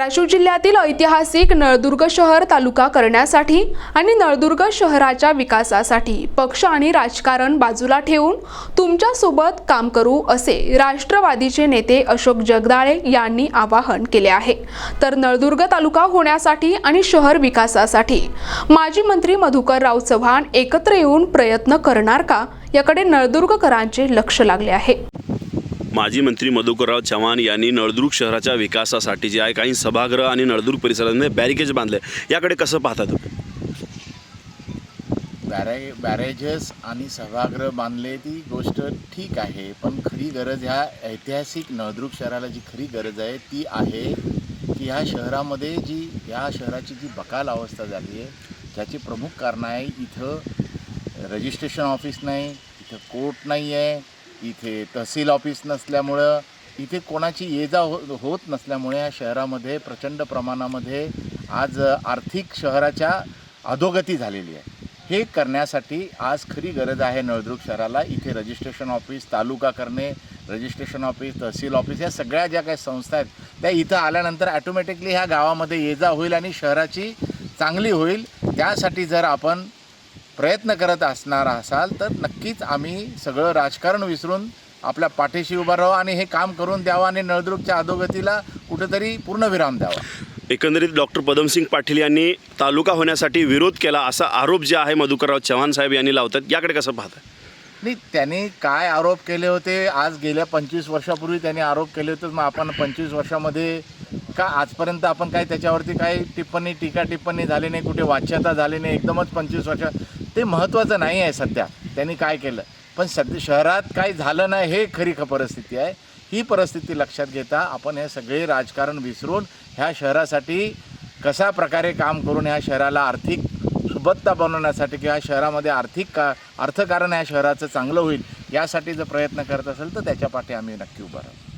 धाराशिव जिल्ह्यातील ऐतिहासिक नळदुर्ग शहर तालुका करण्यासाठी आणि नळदुर्ग शहराच्या विकासासाठी पक्ष आणि राजकारण बाजूला ठेवून तुमच्यासोबत काम करू असे राष्ट्रवादीचे नेते अशोक जगदाळे यांनी आवाहन केले आहे. तर नळदुर्ग तालुका होण्यासाठी आणि शहर विकासासाठी माजी मंत्री मधुकरराव चव्हाण एकत्र येऊन प्रयत्न करणार का? याकडे नळदुर्गकरांचे लक्ष लागले आहे. माजी मंत्री मधुकरराव चव्हाण यांनी नळदुर्ग शहराच्या विकासासाठी जे आहे काही सभागृह आणि नळदुर्ग परिसरामध्ये बॅरिकेज बांधले. याकडे कसं पाहतात बॅरे बॅरेजेस आणि सभागृह बांधले ती गोष्ट ठीक आहे पण खरी गरज ह्या ऐतिहासिक नळदुर्ग शहराला जी खरी गरज आहे ती आहे की ह्या शहरामध्ये जी ह्या शहराची जी बकाल अवस्था झाली आहे त्याची प्रमुख कारणं आहे इथं रजिस्ट्रेशन ऑफिस नाही इथं कोर्ट नाही आहे इथे तहसील ऑफिस नसल्यामुळं इथे कोणाची ये जा हो होत नसल्यामुळे या शहरामध्ये प्रचंड प्रमाणामध्ये आज आर्थिक शहराच्या अधोगती झालेली आहे. हे करण्यासाठी आज खरी गरज आहे नळदुर्ग शहराला. इथे रजिस्ट्रेशन ऑफिस तालुका करणे रजिस्ट्रेशन ऑफिस तहसील ऑफिस या सगळ्या ज्या काही संस्था आहेत त्या इथं आल्यानंतर ॲटोमॅटिकली ह्या गावामध्ये ये जा होईल आणि शहराची चांगली होईल. त्यासाठी जर आपण प्रयत्न करत असणार असाल तर नक्कीच आम्ही सगळं राजकारण विसरून आपल्या पाठीशी उभा राहू आणि हे काम करून द्यावं आणि नळदुर्गच्या अधोगतीला कुठेतरी पूर्णविराम द्यावा. एकंदरीत डॉक्टर पदमसिंग पाटील यांनी तालुका होण्यासाठी विरोध केला असा आरोप जे आहे मधुकरराव चव्हाण साहेब यांनी लावतात याकडे कसं पाहता? नाही त्यांनी काय आरोप केले होते? आज गेल्या पंचवीस वर्षापूर्वी त्यांनी आरोप केले होते मग आपण पंचवीस वर्षामध्ये का आजपर्यंत आपण काय त्याच्यावरती काही टिप्पणी टीका टिप्पणी झाली नाही कुठे वाच्यता झाली नाही एकदमच पंचवीस वर्ष. ते महत्त्वाचं नाही आहे सध्या. त्यांनी काय केलं? पण सध्या शहरात काय झालं नाही हे खरी ख परिस्थिती आहे. ही परिस्थिती लक्षात घेता आपण हे सगळे राजकारण विसरून ह्या शहरासाठी कशा प्रकारे काम करून ह्या शहराला आर्थिक सुबत्ता बनवण्यासाठी किंवा शहरामध्ये आर्थिक का अर्थकारण ह्या शहराचं चांगलं होईल यासाठी जर प्रयत्न करत असेल तर त्याच्या पाठी आम्ही नक्की उभं राहू.